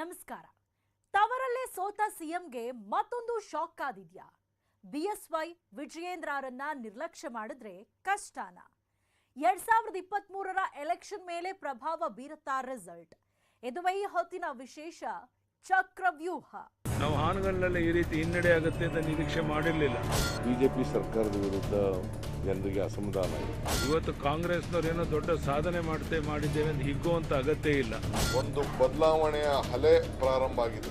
ನಮಸ್ಕಾರ. ತವರಲ್ಲೇ ಸೋತ ಸಿಎಂಗೆ ಮತ್ತೊಂದು ಶಾಕ್ ಕಾದಿದ್ಯಾ? ಬಿಎಸ್ವೈ ವಿಜಯೇಂದ್ರರನ್ನ ನಿರ್ಲಕ್ಷ್ಯ ಮಾಡಿದ್ರೆ ಕಷ್ಟಾನ? ಎರಡ್ ಸಾವಿರದ ಇಪ್ಪತ್ತ್ ಮೂರರ ಎಲೆಕ್ಷನ್ ಮೇಲೆ ಪ್ರಭಾವ ಬೀರುತ್ತಾ ರಿಸಲ್ಟ್. ಇದುವೇ ಈ ಹೊತ್ತಿನ ವಿಶೇಷ ಚಕ್ರವ್ಯೂಹ. ನಾವು ಹಾನಗಲ್ನಲ್ಲಿ ಈ ರೀತಿ ಹಿನ್ನಡೆ ಆಗುತ್ತೆ ಅಂತ ನಿರೀಕ್ಷೆ ಮಾಡಿರಲಿಲ್ಲ. ಬಿಜೆಪಿ ಸರ್ಕಾರದ ವಿರುದ್ಧ ಜನರಿಗೆ ಅಸಮಾಧಾನ ಇದೆ. ಇವತ್ತು ಕಾಂಗ್ರೆಸ್ನವ್ರು ಏನೋ ದೊಡ್ಡ ಸಾಧನೆ ಮಾಡ್ತೇ ಮಾಡಿದ್ದೇವೆ ಅಂತ ಹಿಗ್ಗುವಂತ ಅಗತ್ಯ ಇಲ್ಲ. ಒಂದು ಬದಲಾವಣೆಯ ಅಲೆ ಪ್ರಾರಂಭ ಆಗಿದೆ.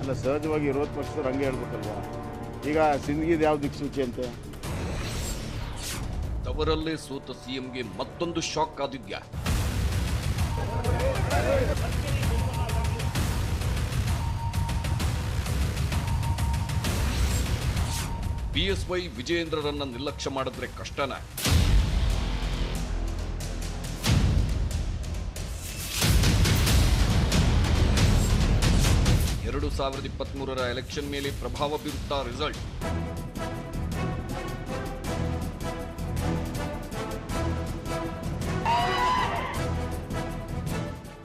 ಅಲ್ಲ ಸಹಜವಾಗಿ ವಿರೋಧ ಪಕ್ಷದವ್ರು ಹಂಗೆ ಹೇಳ್ಬೇಕಲ್ವಾ? ಈಗ ಸಿಂದಗಿದ ಯಾವ ದಿಕ್ಸೂಚಿ ಅಂತೆ? ತವರಲ್ಲೇ ಸೋತ ಸಿಎಂಗೆ ಮತ್ತೊಂದು ಶಾಕ್ ಆದಿದ್ಯಾ? ಬಿಎಸ್ವೈ ವಿಜಯೇಂದ್ರರನ್ನ ನಿರ್ಲಕ್ಷ್ಯ ಮಾಡಿದ್ರೆ ಕಷ್ಟನ. ಎರಡು ಸಾವಿರದ ಇಪ್ಪತ್ಮೂರರ ಎಲೆಕ್ಷನ್ ಮೇಲೆ ಪ್ರಭಾವ ಬೀರುತ್ತಾ ರಿಸಲ್ಟ್.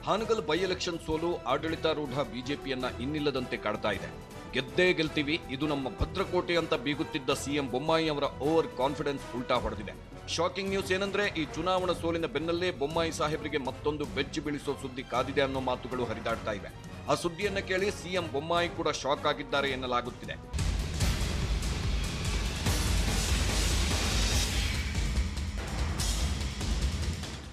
ಹಾನಗಲ್ ಬೈ ಎಲೆಕ್ಷನ್ ಸೋಲು ಆಡಳಿತಾರೂಢ ಬಿಜೆಪಿಯನ್ನ ಇನ್ನಿಲ್ಲದಂತೆ ಕಾಡ್ತಾ ಇದೆ. ಗೆದ್ದೇ ಗೆಲ್ತೀವಿ. ಇದು ನಮ್ಮ ಭದ್ರಕೋಟೆ ಅಂತ ಬೀಗುತ್ತಿದ್ದ ಸಿಎಂ ಬೊಮ್ಮಾಯಿ ಅವರ ಓವರ್ ಕಾನ್ಫಿಡೆನ್ಸ್ ಉಲ್ಟಾ ಹೊಡೆದಿದೆ. ಶಾಕಿಂಗ್ ನ್ಯೂಸ್ ಏನಂದ್ರೆ, ಈ ಚುನಾವಣಾ ಸೋಲಿನ ಬೆನ್ನಲ್ಲೇ ಬೊಮ್ಮಾಯಿ ಸಾಹೇಬರಿಗೆ ಮತ್ತೊಂದು ಬೆಜ್ಜು ಬೀಳಿಸೋ ಸುದ್ದಿ ಕಾದಿದೆ ಅನ್ನೋ ಮಾತುಗಳು ಹರಿದಾಡ್ತಾ ಇವೆ. ಆ ಸುದ್ದಿಯನ್ನ ಕೇಳಿ ಸಿಎಂ ಬೊಮ್ಮಾಯಿ ಕೂಡ ಶಾಕ್ ಆಗಿದ್ದಾರೆ ಎನ್ನಲಾಗುತ್ತಿದೆ.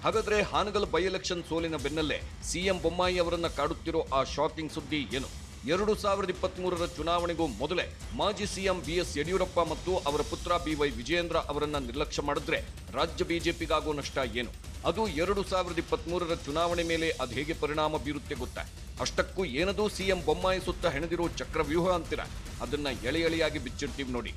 ಹಾಗಾದ್ರೆ ಹಾನಗಲ್ ಬೈ ಎಲೆಕ್ಷನ್ ಸೋಲಿನ ಬೆನ್ನಲ್ಲೇ ಸಿಎಂ ಬೊಮ್ಮಾಯಿ ಅವರನ್ನ ಕಾಡುತ್ತಿರೋ ಆ ಶಾಕಿಂಗ್ ಸುದ್ದಿ ಏನು? ಎರಡು ಸಾವಿರದ ಇಪ್ಪತ್ತ್ ಮೂರರ ಚುನಾವಣೆಗೂ ಮೊದಲೇ ಮಾಜಿ ಸಿಎಂ ಬಿಎಸ್ ಯಡಿಯೂರಪ್ಪ ಮತ್ತು ಅವರ ಪುತ್ರ ಬಿವೈ ವಿಜಯೇಂದ್ರ ಅವರನ್ನ ನಿರ್ಲಕ್ಷ್ಯ ಮಾಡಿದ್ರೆ ರಾಜ್ಯ ಬಿಜೆಪಿಗಾಗೋ ನಷ್ಟ ಏನು? ಅದು ಎರಡು ಸಾವಿರದ ಇಪ್ಪತ್ತ್ ಮೂರರ ಚುನಾವಣೆ ಮೇಲೆ ಅದು ಹೇಗೆ ಪರಿಣಾಮ ಬೀರುತ್ತೆ ಗೊತ್ತಾ? ಅಷ್ಟಕ್ಕೂ ಏನದು ಸಿಎಂ ಬೊಮ್ಮಾಯಿ ಸುತ್ತ ಹೆಣೆದಿರೋ ಚಕ್ರವ್ಯೂಹ ಅಂತೀರ? ಅದನ್ನ ಎಳೆ ಎಳೆಯಾಗಿ ಬಿಚ್ಚಿರ್ತೀವಿ ನೋಡಿ.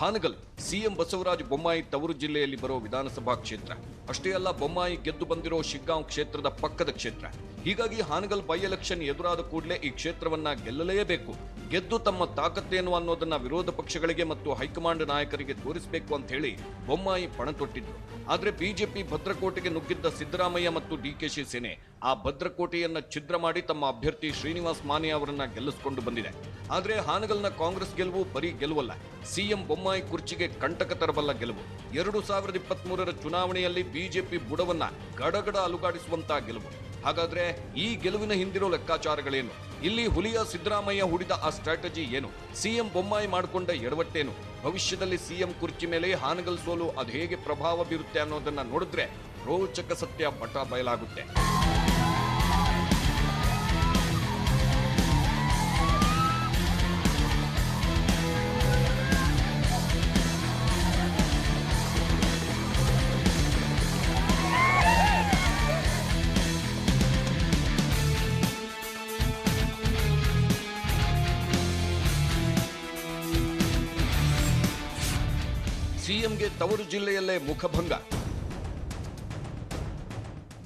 ಹಾನಗಲ್, ಸಿಎಂ ಬಸವರಾಜ ಬೊಮ್ಮಾಯಿ ತವರು ಜಿಲ್ಲೆಯಲ್ಲಿ ಬರೋ ವಿಧಾನಸಭಾ ಕ್ಷೇತ್ರ. ಅಷ್ಟೇ ಅಲ್ಲ, ಬೊಮ್ಮಾಯಿ ಗೆದ್ದು ಬಂದಿರೋ ಶಿಗ್ಗಾಂವ್ ಕ್ಷೇತ್ರದ ಪಕ್ಕದ ಕ್ಷೇತ್ರ. ಹೀಗಾಗಿ ಹಾನಗಲ್ ಬೈ ಎಲೆಕ್ಷನ್ ಎದುರಾದ ಕೂಡಲೇ ಈ ಕ್ಷೇತ್ರವನ್ನ ಗೆಲ್ಲಲೇಬೇಕು. ಗೆದ್ದು ತಮ್ಮ ತಾಕತ್ತೇನು ಅನ್ನೋದನ್ನ ವಿರೋಧ ಪಕ್ಷಗಳಿಗೆ ಮತ್ತು ಹೈಕಮಾಂಡ್ ನಾಯಕರಿಗೆ ತೋರಿಸಬೇಕು ಅಂತ ಹೇಳಿ ಬೊಮ್ಮಾಯಿ ಪಣ ತೊಟ್ಟಿದ್ರು. ಆದ್ರೆ ಬಿಜೆಪಿ ಭದ್ರಕೋಟೆಗೆ ನುಗ್ಗಿದ್ದ ಸಿದ್ದರಾಮಯ್ಯ ಮತ್ತು ಡಿಕೆಶಿ ಸೇನೆ ಆ ಭದ್ರಕೋಟೆಯನ್ನ ಛಿದ್ರ ಮಾಡಿ ತಮ್ಮ ಅಭ್ಯರ್ಥಿ ಶ್ರೀನಿವಾಸ್ ಮಾನೆ ಅವರನ್ನ ಗೆಲ್ಲಿಸಿಕೊಂಡು ಬಂದಿದೆ. ಆದ್ರೆ ಹಾನಗಲ್ನ ಕಾಂಗ್ರೆಸ್ ಗೆಲುವು ಬರೀ ಗೆಲುವಲ್ಲ, ಸಿಎಂ ಬೊಮ್ಮಾಯಿ ಕುರ್ಚಿಗೆ ಕಂಟಕ ತರಬಲ್ಲ ಗೆಲುವು. ಎರಡು ಸಾವಿರದ ಇಪ್ಪತ್ತ್ ಚುನಾವಣೆಯಲ್ಲಿ ಬಿಜೆಪಿ ಬುಡವನ್ನ ಗಡಗಡ ಅಲುಗಾಡಿಸುವಂತಹ ಗೆಲುವು. ಹಾಗಾದ್ರೆ ಈ ಗೆಲುವಿನ ಹಿಂದಿರೋ ಲೆಕ್ಕಾಚಾರಗಳೇನು? ಇಲ್ಲಿ ಹುಲಿಯ ಸಿದ್ದರಾಮಯ್ಯ ಹೂಡಿದ ಆ ಸ್ಟ್ರಾಟಜಿ ಏನು? ಸಿಎಂ ಬೊಮ್ಮಾಯಿ ಮಾಡಿಕೊಂಡ ಎಡವಟ್ಟೇನು? ಭವಿಷ್ಯದಲ್ಲಿ ಸಿಎಂ ಕುರ್ಚಿ ಮೇಲೆ ಹಾನಗಲ್ ಸೋಲು ಅದು ಹೇಗೆ ಪ್ರಭಾವ ಬೀರುತ್ತೆ ಅನ್ನೋದನ್ನ ನೋಡಿದ್ರೆ ರೋಚಕ ಸತ್ಯ ಪಟ ಬಯಲಾಗುತ್ತೆ. ಸಿಎಂಗೆ ತವರು ಜಿಲ್ಲೆಯಲ್ಲೇ ಮುಖಭಂಗ.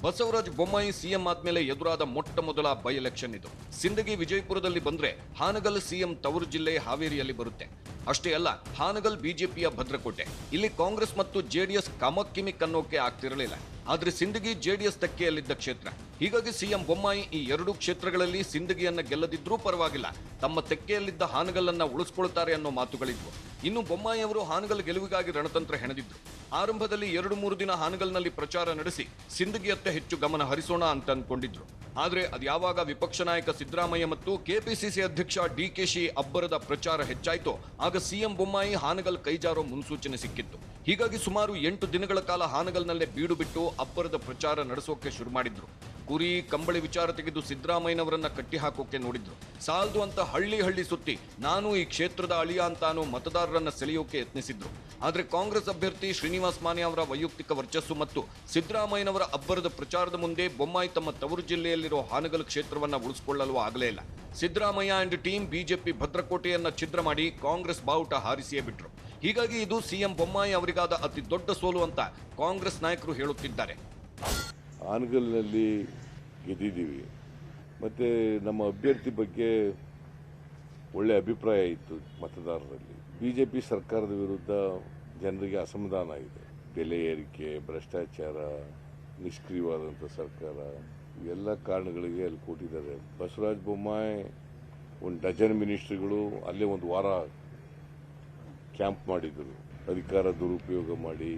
ಬಸವರಾಜ ಬೊಮ್ಮಾಯಿ ಸಿಎಂ ಆದ್ಮೇಲೆ ಎದುರಾದ ಮೊಟ್ಟ ಮೊದಲ ಬೈ ಎಲೆಕ್ಷನ್ ಇದು. ಸಿಂದಗಿ ವಿಜಯಪುರದಲ್ಲಿ ಬಂದ್ರೆ ಹಾನಗಲ್ ಸಿಎಂ ತವರು ಜಿಲ್ಲೆ ಹಾವೇರಿಯಲ್ಲಿ ಬರುತ್ತೆ. ಅಷ್ಟೇ ಅಲ್ಲ, ಹಾನಗಲ್ ಬಿಜೆಪಿಯ ಭದ್ರಕೋಟೆ. ಇಲ್ಲಿ ಕಾಂಗ್ರೆಸ್ ಮತ್ತು ಜೆಡಿಎಸ್ ಕಮಕ್ಕಿಮಿಕ್ ಅನ್ನೋಕೆ ಆಗ್ತಿರಲಿಲ್ಲ. ಆದ್ರೆ ಸಿಂದಗಿ ಜೆಡಿಎಸ್ ತೆಕ್ಕೆಯಲ್ಲಿದ್ದ ಕ್ಷೇತ್ರ. ಹೀಗಾಗಿ ಸಿಎಂ ಬೊಮ್ಮಾಯಿ ಈ ಎರಡು ಕ್ಷೇತ್ರಗಳಲ್ಲಿ ಸಿಂದಗಿಯನ್ನ ಗೆಲ್ಲದಿದ್ರೂ ಪರವಾಗಿಲ್ಲ. ತಮ್ಮ ತೆಕ್ಕೆಯಲ್ಲಿದ್ದ ಹಾನಗಲ್ಲನ್ನ ಉಳಿಸ್ಕೊಳ್ತಾರೆ ಅನ್ನೋ ಮಾತುಗಳಿದ್ವು. ಇನ್ನು ಬೊಮ್ಮಾಯಿ ಅವರು ಹಾನಗಲ್ ಗೆಲುವಿಗಾಗಿ ರಣತಂತ್ರ ಹೆಣೆದಿದ್ರು. ಆರಂಭದಲ್ಲಿ ಎರಡು ಮೂರು ದಿನ ಹಾನಗಲ್ನಲ್ಲಿ ಪ್ರಚಾರ ನಡೆಸಿ ಸಿಂದಗಿಯತ್ತ ಹೆಚ್ಚು ಗಮನ ಹರಿಸೋಣ ಅಂತ ಅಂದ್ಕೊಂಡಿದ್ರು ಆದ್ರೆ ಅದ್ಯಾವಾಗ ವಿಪಕ್ಷ ನಾಯಕ ಸಿದ್ದರಾಮಯ್ಯ ಮತ್ತು ಕೆಪಿಸಿಸಿ ಅಧ್ಯಕ್ಷ ಡಿಕೆಶಿ ಅಬ್ಬರದ ಪ್ರಚಾರ ಹೆಚ್ಚಾಯಿತೋ, ಆಗ ಸಿಎಂ ಬೊಮ್ಮಾಯಿ ಹಾನಗಲ್ ಕೈಜಾರೋ ಮುನ್ಸೂಚನೆ ಸಿಕ್ಕಿತ್ತು. ಹೀಗಾಗಿ ಸುಮಾರು ಎಂಟು ದಿನಗಳ ಕಾಲ ಹಾನಗಲ್ನಲ್ಲೇ ಬೀಡು ಬಿಟ್ಟು ಅಬ್ಬರದ ಪ್ರಚಾರ ನಡೆಸೋಕೆ ಶುರು ಮಾಡಿದ್ರು. ಕುರಿ, ಕಂಬಳಿ ವಿಚಾರ ತೆಗೆದು ಸಿದ್ದರಾಮಯ್ಯನವರನ್ನ ಕಟ್ಟಿ ಹಾಕೋಕೆ ನೋಡಿದ್ರು. ಸಾಲದು ಅಂತ ಹಳ್ಳಿ ಹಳ್ಳಿ ಸುತ್ತಿ ನಾನು ಈ ಕ್ಷೇತ್ರದ ಅಳಿಯ ಅಂತಾನು ಮತದಾರರನ್ನ ಸೆಳೆಯೋಕೆ ಯತ್ನಿಸಿದ್ರು. ಆದರೆ ಕಾಂಗ್ರೆಸ್ ಅಭ್ಯರ್ಥಿ ಶ್ರೀನಿವಾಸ್ ಮಾನೆ ಅವರ ವೈಯಕ್ತಿಕ ವರ್ಚಸ್ಸು ಮತ್ತು ಸಿದ್ದರಾಮಯ್ಯನವರ ಅಬ್ಬರದ ಪ್ರಚಾರದ ಮುಂದೆ ಬೊಮ್ಮಾಯಿ ತಮ್ಮ ತವರು ಜಿಲ್ಲೆಯಲ್ಲಿರೋ ಹಾನಗಲ್ ಕ್ಷೇತ್ರವನ್ನ ಉಳಿಸಿಕೊಳ್ಳಲು ಆಗಲೇ ಇಲ್ಲ. ಸಿದ್ದರಾಮಯ್ಯ ಅಂಡ್ ಟೀಮ್ ಬಿಜೆಪಿ ಭದ್ರಕೋಟೆಯನ್ನ ಛಿದ್ರ ಮಾಡಿ ಕಾಂಗ್ರೆಸ್ ಬಾವುಟ ಹಾರಿಸಿಯೇ ಬಿಟ್ರು. ಹೀಗಾಗಿ ಇದು ಸಿಎಂ ಬೊಮ್ಮಾಯಿ ಅವರಿಗಾದ ಅತಿ ದೊಡ್ಡ ಸೋಲು ಅಂತ ಕಾಂಗ್ರೆಸ್ ನಾಯಕರು ಹೇಳುತ್ತಿದ್ದಾರೆ. ಆನಗಲ್ನಲ್ಲಿ ಗೆದ್ದಿದ್ದೀವಿ. ಮತ್ತು ನಮ್ಮ ಅಭ್ಯರ್ಥಿ ಬಗ್ಗೆ ಒಳ್ಳೆ ಅಭಿಪ್ರಾಯ ಇತ್ತು ಮತದಾರರಲ್ಲಿ. ಬಿ ಜೆ ಪಿ ಸರ್ಕಾರದ ವಿರುದ್ಧ ಜನರಿಗೆ ಅಸಮಾಧಾನ ಇದೆ. ಬೆಲೆ ಏರಿಕೆ, ಭ್ರಷ್ಟಾಚಾರ, ನಿಷ್ಕ್ರಿಯವಾದಂಥ ಸರ್ಕಾರ ಇವೆಲ್ಲ ಕಾರಣಗಳಿಗೆ ಅಲ್ಲಿ ಕೊಟ್ಟಿದ್ದಾರೆ ಬಸವರಾಜ ಬೊಮ್ಮಾಯಿ, ಒಂದು ಡಜನ್ ಮಿನಿಸ್ಟ್ರಿಗಳು ಅಲ್ಲೇ ಒಂದು ವಾರ ಕ್ಯಾಂಪ್ ಮಾಡಿದರು ಅಧಿಕಾರ ದುರುಪಯೋಗ ಮಾಡಿ,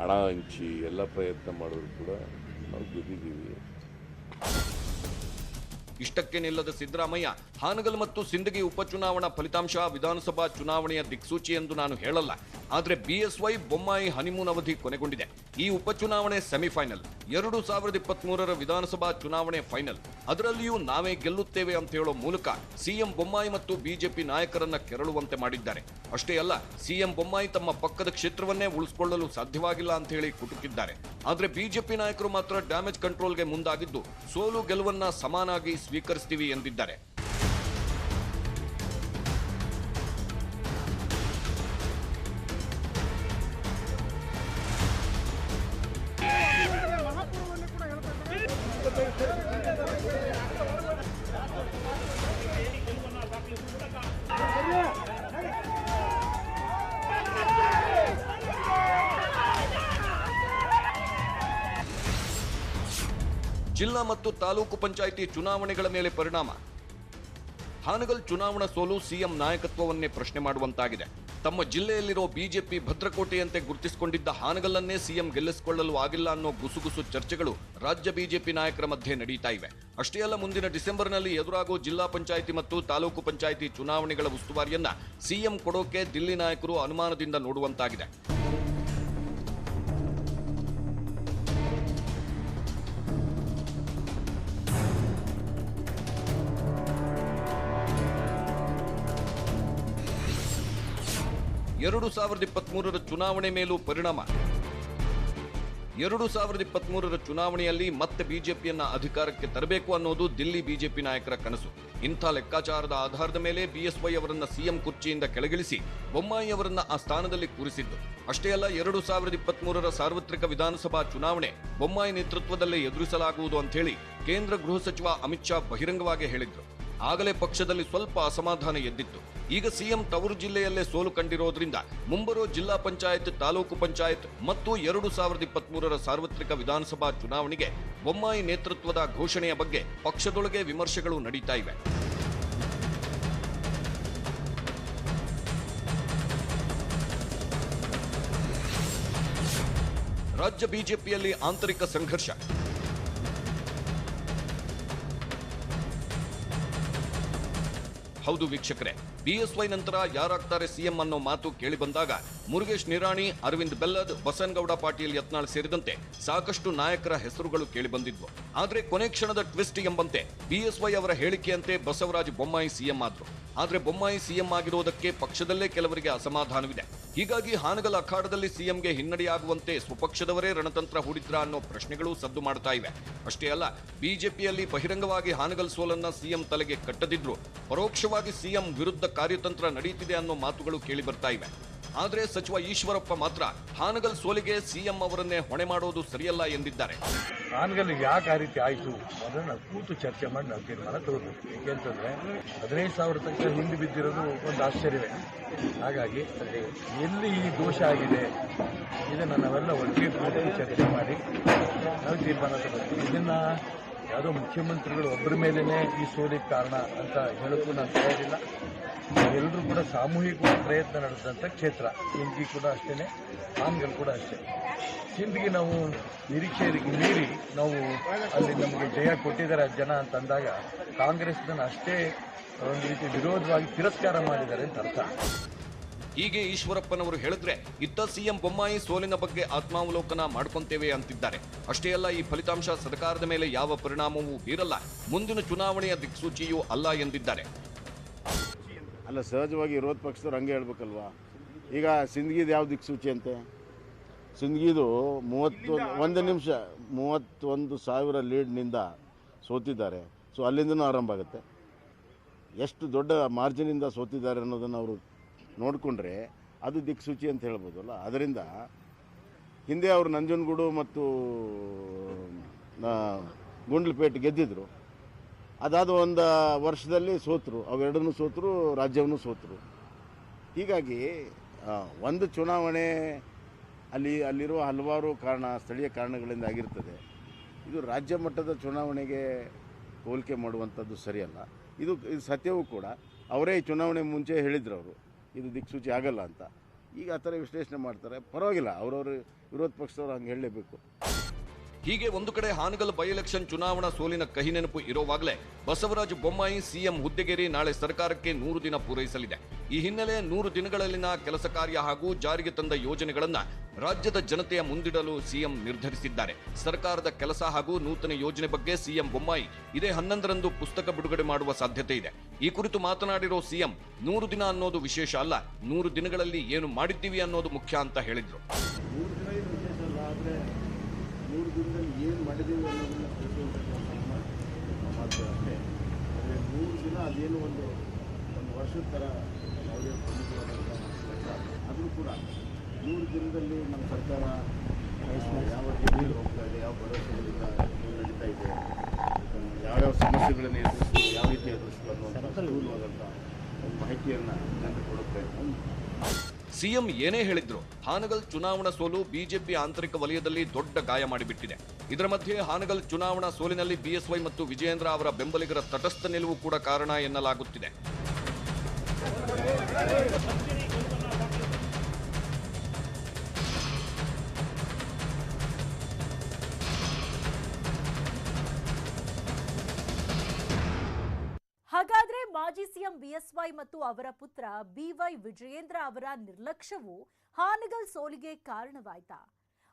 ಹಣ ಹಂಚಿ ಎಲ್ಲ ಪ್ರಯತ್ನ ಮಾಡಿದ್ರು ಕೂಡ ನಾವು ಗೆದ್ದಿದ್ದೀವಿ. ಇಷ್ಟಕ್ಕೆ ನಿಲ್ಲದ ಸಿದ್ದರಾಮಯ್ಯ, ಹಾನಗಲ್ ಮತ್ತು ಸಿಂದಗಿ ಉಪಚುನಾವಣಾ ಫಲಿತಾಂಶ ವಿಧಾನಸಭಾ ಚುನಾವಣೆಯ ದಿಕ್ಸೂಚಿ ಎಂದು ನಾನು ಹೇಳಲ್ಲ. ಆದರೆ ಬಿಎಸ್ವೈ ಬೊಮ್ಮಾಯಿ ಹನಿಮೂನ್ ಅವಧಿ ಕೊನೆಗೊಂಡಿದೆ. ಈ ಉಪಚುನಾವಣೆ ಸೆಮಿಫೈನಲ್. ಎರಡು ಸಾವಿರದ ಇಪ್ಪತ್ಮೂರರ ವಿಧಾನಸಭಾ ಚುನಾವಣೆ ಫೈನಲ್. ಅದರಲ್ಲಿಯೂ ನಾವೇ ಗೆಲ್ಲುತ್ತೇವೆ ಅಂತ ಹೇಳೋ ಮೂಲಕ ಸಿಎಂ ಬೊಮ್ಮಾಯಿ ಮತ್ತು ಬಿಜೆಪಿ ನಾಯಕರನ್ನ ಕೆರಳುವಂತೆ ಮಾಡಿದ್ದಾರೆ. ಅಷ್ಟೇ ಅಲ್ಲ ಸಿಎಂ ಬೊಮ್ಮಾಯಿ ತಮ್ಮ ಪಕ್ಕದ ಕ್ಷೇತ್ರವನ್ನೇ ಉಳಿಸಿಕೊಳ್ಳಲು ಸಾಧ್ಯವಾಗಿಲ್ಲ ಅಂತ ಹೇಳಿ ಕುಟುಕಿದ್ದಾರೆ. ಆದರೆ ಬಿಜೆಪಿ ನಾಯಕರು ಮಾತ್ರ ಡ್ಯಾಮೇಜ್ ಕಂಟ್ರೋಲ್ಗೆ ಮುಂದಾಗಿದ್ದು ಸೋಲು ಗೆಲುವನ್ನ ಸಮಾನಾಗಿ ಸ್ವೀಕರಿಸ್ತೀವಿ ಎಂದಿದ್ದಾರೆ. ಜಿಲ್ಲಾ ಮತ್ತು ತಾಲೂಕು ಪಂಚಾಯಿತಿ ಚುನಾವಣೆಗಳ ಮೇಲೆ ಪರಿಣಾಮ. ಹಾನಗಲ್ ಚುನಾವಣಾ ಸೋಲು ಸಿಎಂ ನಾಯಕತ್ವವನ್ನೇ ಪ್ರಶ್ನೆ ಮಾಡುವಂತಾಗಿದೆ. ತಮ್ಮ ಜಿಲ್ಲೆಯಲ್ಲಿರೋ ಬಿಜೆಪಿ ಭದ್ರಕೋಟೆಯಂತೆ ಗುರುತಿಸಿಕೊಂಡಿದ್ದ ಹಾನಗಲ್ಲನ್ನೇ ಸಿಎಂ ಗೆಲ್ಲಿಸಿಕೊಳ್ಳಲು ಆಗಿಲ್ಲ ಅನ್ನೋ ಗುಸುಗುಸು ಚರ್ಚೆಗಳು ರಾಜ್ಯ ಬಿಜೆಪಿ ನಾಯಕರ ಮಧ್ಯೆ ನಡೀತಾ ಇವೆ. ಅಷ್ಟೇ ಅಲ್ಲ, ಮುಂದಿನ ಡಿಸೆಂಬರ್ನಲ್ಲಿ ಎದುರಾಗೋ ಜಿಲ್ಲಾ ಪಂಚಾಯಿತಿ ಮತ್ತು ತಾಲೂಕು ಪಂಚಾಯಿತಿ ಚುನಾವಣೆಗಳ ಉಸ್ತುವಾರಿಯನ್ನ ಸಿಎಂ ಕೊಡೋಕೆ ದಿಲ್ಲಿ ನಾಯಕರು ಅನುಮಾನದಿಂದ ನೋಡುವಂತಾಗಿದೆ. ಎರಡು ಸಾವಿರದ ಇಪ್ಪತ್ಮೂರರ ಚುನಾವಣೆ ಮೇಲೂ ಪರಿಣಾಮ. ಎರಡು ಸಾವಿರದ ಇಪ್ಪತ್ಮೂರರ ಚುನಾವಣೆಯಲ್ಲಿ ಮತ್ತೆ ಬಿಜೆಪಿಯನ್ನ ಅಧಿಕಾರಕ್ಕೆ ತರಬೇಕು ಅನ್ನೋದು ದಿಲ್ಲಿ ಬಿಜೆಪಿ ನಾಯಕರ ಕನಸು. ಇಂಥ ಲೆಕ್ಕಾಚಾರದ ಆಧಾರದ ಮೇಲೆ ಬಿಎಸ್ವೈ ಅವರನ್ನ ಸಿಎಂ ಕುರ್ಚಿಯಿಂದ ಕೆಳಗಿಳಿಸಿ ಬೊಮ್ಮಾಯಿ ಅವರನ್ನ ಆ ಸ್ಥಾನದಲ್ಲಿ ಕೂರಿಸಿದ್ದು. ಅಷ್ಟೇ ಅಲ್ಲ, ಎರಡು ಸಾವಿರದ ಇಪ್ಪತ್ಮೂರರ ಸಾರ್ವತ್ರಿಕ ವಿಧಾನಸಭಾ ಚುನಾವಣೆ ಬೊಮ್ಮಾಯಿ ನೇತೃತ್ವದಲ್ಲೇ ಎದುರಿಸಲಾಗುವುದು ಅಂತ ಹೇಳಿ ಕೇಂದ್ರ ಗೃಹ ಸಚಿವ ಅಮಿತ್ ಶಾ ಬಹಿರಂಗವಾಗಿ ಹೇಳಿದ್ರು. ಆಗಲೇ ಪಕ್ಷದಲ್ಲಿ ಸ್ವಲ್ಪ ಅಸಮಾಧಾನ ಎದ್ದಿತ್ತು. ಈಗ ಸಿಎಂ ತವರು ಜಿಲ್ಲೆಯಲ್ಲೇ ಸೋಲು ಕಂಡಿರೋದ್ರಿಂದ ಮುಂಬರುವ ಜಿಲ್ಲಾ ಪಂಚಾಯತ್, ತಾಲೂಕು ಪಂಚಾಯತ್ ಮತ್ತು ಎರಡು ಸಾವಿರದ ಇಪ್ಪತ್ಮೂರರ ಸಾರ್ವತ್ರಿಕ ವಿಧಾನಸಭಾ ಚುನಾವಣೆಗೆ ಬೊಮ್ಮಾಯಿ ನೇತೃತ್ವದ ಘೋಷಣೆಯ ಬಗ್ಗೆ ಪಕ್ಷದೊಳಗೆ ವಿಮರ್ಶೆಗಳು ನಡೀತಾ ಇವೆ. ರಾಜ್ಯ ಬಿಜೆಪಿಯಲ್ಲಿ ಆಂತರಿಕ ಸಂಘರ್ಷ. ಹೌದು ವೀಕ್ಷಕರೇ ಬಿಎಸ್ವೈ ನಂತರ ಯಾರಾಗ್ತಾರೆ ಸಿಎಂ ಅನ್ನೋ ಮಾತು ಕೇಳಿ ಬಂದಾಗ ಮುರುಗೇಶ್ ನಿರಾಣಿ, ಅರವಿಂದ್ ಬೆಲ್ಲದ್, ಬಸನಗೌಡ ಪಾಟೀಲ್ ಯತ್ನಾಳ್ ಸೇರಿದಂತೆ ಸಾಕಷ್ಟು ನಾಯಕರ ಹೆಸರುಗಳು ಕೇಳಿ ಬಂದಿದ್ವು. ಆದ್ರೆ ಕೊನೆ ಕ್ಷಣದ ಟ್ವಿಸ್ಟ್ ಎಂಬಂತೆ ಬಿಎಸ್ವೈ ಅವರ ಹೇಳಿಕೆಯಂತೆ ಬಸವರಾಜ ಬೊಮ್ಮಾಯಿ ಸಿಎಂ ಆದ್ರು. ಆದರೆ ಬೊಮ್ಮಾಯಿ ಸಿಎಂ ಆಗಿರುವುದಕ್ಕೆ ಪಕ್ಷದಲ್ಲೇ ಕೆಲವರಿಗೆ ಅಸಮಾಧಾನವಿದೆ. ಹೀಗಾಗಿ ಹಾನಗಲ್ ಅಖಾಡದಲ್ಲಿ ಸಿಎಂಗೆ ಹಿನ್ನಡೆಯಾಗುವಂತೆ ಸ್ವಪಕ್ಷದವರೇ ರಣತಂತ್ರ ಹೂಡಿದ್ರ ಅನ್ನೋ ಪ್ರಶ್ನೆಗಳು ಸದ್ದು ಮಾಡ್ತಾ ಇವೆ. ಅಷ್ಟೇ ಅಲ್ಲ ಬಿಜೆಪಿಯಲ್ಲಿ ಬಹಿರಂಗವಾಗಿ ಹಾನಗಲ್ ಸೋಲನ್ನ ಸಿಎಂ ತಲೆಗೆ ಕಟ್ಟದಿದ್ರು. ಪರೋಕ್ಷವಾಗಿ ಸಿಎಂ ವಿರುದ್ಧ ಕಾರ್ಯತಂತ್ರ ನಡೆಯುತ್ತಿದೆ ಅನ್ನೋ ಮಾತುಗಳು ಕೇಳಿ ಬರ್ತಾ ಇವೆ. ಆದ್ರೆ ಸಚಿವ ಈಶ್ವರಪ್ಪ ಮಾತ್ರ ಹಾನಗಲ್ ಸೋಲಿಗೆ ಸಿಎಂ ಅವರನ್ನೇ ಹೊಣೆ ಮಾಡೋದು ಸರಿಯಲ್ಲ ಎಂದಿದ್ದಾರೆ. ಹಾನಗಲ್ ಯಾಕೆ ಆ ರೀತಿ ಆಯಿತು? ಅದನ್ನು ಕೂತು ಚರ್ಚೆ ಮಾಡಿ ನಾವು ತೀರ್ಮಾನ ತಗೋಬೇಕು. ಏಕೆಂತಂದ್ರೆ ಹದಿನೈದು ಸಾವಿರ ತನಕ ಹಿಂದೆ ಬಿದ್ದಿರೋದು ಒಂದು ಆಶ್ಚರ್ಯವೇ. ಹಾಗಾಗಿ ಎಲ್ಲಿ ಈ ದೋಷ ಆಗಿದೆ? ಇದನ್ನು ನಾವೆಲ್ಲ ಒಟ್ಟಿಗೆ ಕೂತು ಚರ್ಚೆ ಮಾಡಿ ನಾವು ತೀರ್ಮಾನ ತಗೋಬೇಕು. ಇದನ್ನ ಯಾವುದೋ ಮುಖ್ಯಮಂತ್ರಿಗಳು ಒಬ್ಬರ ಮೇಲೇ ಈ ಸೋಲಿಗೆ ಕಾರಣ ಅಂತ ಹೇಳೋಕ್ಕೂ ನಾನು ತಯಾರಿಲ್ಲ ಎಲ್ಲರೂ ಕೂಡ ಸಾಮೂಹಿಕ ಪ್ರಯತ್ನ ನಡೆಸಿದಂಥ ಕ್ಷೇತ್ರ. ಸಿಂಧಿ ಕೂಡ ಅಷ್ಟೇ ಆನ್ಗಳು ಕೂಡ ಅಷ್ಟೇ. ಹಿಂದಿಗೆ ನಾವು ನಿರೀಕ್ಷೆ ಮೀರಿ ನಾವು ಅಲ್ಲಿ ನಮಗೆ ಜಯ ಕೊಟ್ಟಿದ್ದಾರೆ ಜನ ಅಂತ ಅಂದಾಗ ಕಾಂಗ್ರೆಸ್ನ ಅಷ್ಟೇ ಒಂದು ರೀತಿ ವಿರೋಧವಾಗಿ ತಿರಸ್ಕಾರ ಮಾಡಿದ್ದಾರೆ ಅಂತ ಅರ್ಥ. ಹೀಗೆ ಈಶ್ವರಪ್ಪನವರು ಹೇಳಿದ್ರೆ ಇತ್ತ ಸಿಎಂ ಬೊಮ್ಮಾಯಿ ಸೋಲಿನ ಬಗ್ಗೆ ಆತ್ಮಾವಲೋಕನ ಮಾಡ್ಕೊಂತೇವೆ ಅಂತಿದ್ದಾರೆ. ಅಷ್ಟೇ ಅಲ್ಲ, ಈ ಫಲಿತಾಂಶ ಸರ್ಕಾರದ ಮೇಲೆ ಯಾವ ಪರಿಣಾಮವೂ ಬೀರಲ್ಲ. ಮುಂದಿನ ಚುನಾವಣೆಯ ದಿಕ್ಸೂಚಿಯೂ ಅಲ್ಲ ಎಂದಿದ್ದಾರೆ. ಅಲ್ಲ ಸಹಜವಾಗಿ ವಿರೋಧ ಪಕ್ಷದವ್ರು ಹಂಗೆ ಹೇಳ್ಬೇಕಲ್ವಾ? ಈಗ ಸಿಂದಗಿದು ಯಾವ ದಿಕ್ಸೂಚಿ ಅಂತೆ? ಸಿಂದಗಿದು ಮೂವತ್ತು ಒಂದು ನಿಮಿಷ ಮೂವತ್ತೊಂದು ಸಾವಿರ ಲೀಡ್ನಿಂದ ಸೋತಿದ್ದಾರೆ. ಸೊ ಅಲ್ಲಿಂದನೂ ಆರಂಭ ಆಗುತ್ತೆ. ಎಷ್ಟು ದೊಡ್ಡ ಮಾರ್ಜಿನಿಂದ ಸೋತಿದ್ದಾರೆ ಅನ್ನೋದನ್ನು ಅವರು ನೋಡಿಕೊಂಡ್ರೆ ಅದು ದಿಕ್ಸೂಚಿ ಅಂತ ಹೇಳ್ಬೋದಲ್ಲ ಅದರಿಂದ ಹಿಂದೆ ಅವರು ನಂಜನಗೂಡು ಮತ್ತು ಗುಂಡ್ಲುಪೇಟೆ ಗೆದ್ದಿದ್ರು. ಅದಾದ ಒಂದು ವರ್ಷದಲ್ಲಿ ಸೋತರು. ಅವೆರಡನ್ನೂ ಸೋತರು, ರಾಜ್ಯವನ್ನು ಸೋತರು. ಹೀಗಾಗಿ ಒಂದು ಚುನಾವಣೆ ಅಲ್ಲಿ, ಅಲ್ಲಿರುವ ಹಲವಾರು ಕಾರಣ, ಸ್ಥಳೀಯ ಕಾರಣಗಳಿಂದ ಆಗಿರ್ತದೆ. ಇದು ರಾಜ್ಯ ಮಟ್ಟದ ಚುನಾವಣೆಗೆ ಹೋಲಿಕೆ ಮಾಡುವಂಥದ್ದು ಸರಿಯಲ್ಲ. ಇದು ಸತ್ಯವೂ ಕೂಡ. ಅವರೇ ಚುನಾವಣೆ ಮುಂಚೆ ಹೇಳಿದ್ರು ಅವರು ಇದು ದಿಕ್ಸೂಚಿ ಆಗಲ್ಲ ಅಂತ. ಈಗ ಆ ಥರ ವಿಶ್ಲೇಷಣೆ ಮಾಡ್ತಾರೆ. ಪರವಾಗಿಲ್ಲ. ಅವರವರು ವಿರೋಧ ಪಕ್ಷದವ್ರು ಹಂಗೆ ಹೇಳಲೇಬೇಕು. ಹೀಗೆ ಒಂದು ಕಡೆ ಹಾನಗಲ್ ಬೈ ಎಲೆಕ್ಷನ್ ಚುನಾವಣಾ ಸೋಲಿನ ಕಹಿ ನೆನಪು ಇರೋವಾಗಲೇ ಬಸವರಾಜ ಬೊಮ್ಮಾಯಿ ಸಿಎಂ ಹುದ್ದೆಗೇರಿ ನಾಳೆ ಸರ್ಕಾರಕ್ಕೆ ನೂರು ದಿನ ಪೂರೈಸಲಿದೆ. ಈ ಹಿನ್ನೆಲೆ ನೂರು ದಿನಗಳಲ್ಲಿನ ಕೆಲಸ ಕಾರ್ಯ ಹಾಗೂ ಜಾರಿಗೆ ತಂದ ಯೋಜನೆಗಳನ್ನ ರಾಜ್ಯದ ಜನತೆಯ ಮುಂದಿಡಲು ಸಿಎಂ ನಿರ್ಧರಿಸಿದ್ದಾರೆ. ಸರ್ಕಾರದ ಕೆಲಸ ಹಾಗೂ ನೂತನ ಯೋಜನೆ ಬಗ್ಗೆ ಸಿಎಂ ಬೊಮ್ಮಾಯಿ ಇದೇ ಹನ್ನೊಂದರಂದು ಪುಸ್ತಕ ಬಿಡುಗಡೆ ಮಾಡುವ ಸಾಧ್ಯತೆ ಇದೆ. ಈ ಕುರಿತು ಮಾತನಾಡಿರೋ ಸಿಎಂ, ನೂರು ದಿನ ಅನ್ನೋದು ವಿಶೇಷ ಅಲ್ಲ, ನೂರು ದಿನಗಳಲ್ಲಿ ಏನು ಮಾಡಿದ್ದೀವಿ ಅನ್ನೋದು ಮುಖ್ಯ ಅಂತ ಹೇಳಿದ್ರು ಮೂರು ದಿನ ಏನು ವಿಶೇಷ ಅಲ್ಲ ಆದರೆ ಮೂರು ದಿನದಲ್ಲಿ ಏನು ಮಾಡಿದ್ದೀವಿ ಅನ್ನೋದನ್ನ ತಿಳಿಸುವಂಥದ್ದು ನಮ್ಮ ಮಾತು ಅಷ್ಟೇ ಆದರೆ ಮೂರು ದಿನ ಅದೇನು ಒಂದು ಒಂದು ವರ್ಷದ ಥರ ಯಾವುದೇ ಆದರೂ ಕೂಡ ಮೂರು ದಿನದಲ್ಲಿ ನಮ್ಮ ಸರ್ಕಾರ ಯಾವ ರೀತಿಯಲ್ಲಿ ಹೋಗ್ತಾ ಇದೆ ಯಾವ ಭರವಸೆಗಳಿಂದ ನಡೀತಾ ಇದೆ ಯಾವ್ಯಾವ ಸಮಸ್ಯೆಗಳನ್ನು ಎದುರಿಸ್ತೀವಿ ಯಾವ ರೀತಿ ಎದುರಿಸ್ತೀವಿ ಅನ್ನುವಂಥ ಸ್ಥೂಲವಾದಂಥ ಒಂದು ಮಾಹಿತಿಯನ್ನು ಜನರು ಕೊಡುತ್ತೆ ಸಿಎಂ ಏನೇ ಹೇಳಿದ್ರು, ಹಾನಗಲ್ ಚುನಾವಣಾ ಸೋಲು ಬಿಜೆಪಿ ಆಂತರಿಕ ವಲಯದಲ್ಲಿ ದೊಡ್ಡ ಗಾಯ ಮಾಡಿಬಿಟ್ಟಿದೆ. ಇದರ ಮಧ್ಯೆ ಹಾನಗಲ್ ಚುನಾವಣಾ ಸೋಲಿನಲ್ಲಿ ಬಿಎಸ್ವೈ ಮತ್ತು ವಿಜಯೇಂದ್ರ ಅವರ ಬೆಂಬಲಿಗರ ತಟಸ್ಥ ನಿಲುವು ಕೂಡ ಕಾರಣ ಎನ್ನಲಾಗುತ್ತಿದೆ. ಮಾಜಿ ಸಿಎಂ ಬಿಎಸ್ವೈ ಮತ್ತು ಅವರ ಪುತ್ರ ಬಿವೈ ವಿಜಯೇಂದ್ರ ಅವರ ನಿರ್ಲಕ್ಷ್ಯವು ಹಾನಗಲ್ ಸೋಲಿಗೆ ಕಾರಣವಾಯ್ತಾ?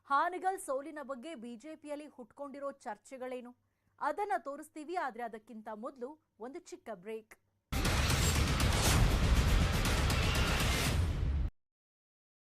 ಹಾನಗಲ್ ಸೋಲಿನ ಬಗ್ಗೆ ಬಿಜೆಪಿಯಲ್ಲಿ ಹುಟ್ಕೊಂಡಿರೋ ಚರ್ಚೆಗಳೇನು? ಅದನ್ನ ತೋರಿಸ್ತೀವಿ, ಆದ್ರೆ ಅದಕ್ಕಿಂತ ಮೊದಲು ಒಂದು ಚಿಕ್ಕ ಬ್ರೇಕ್.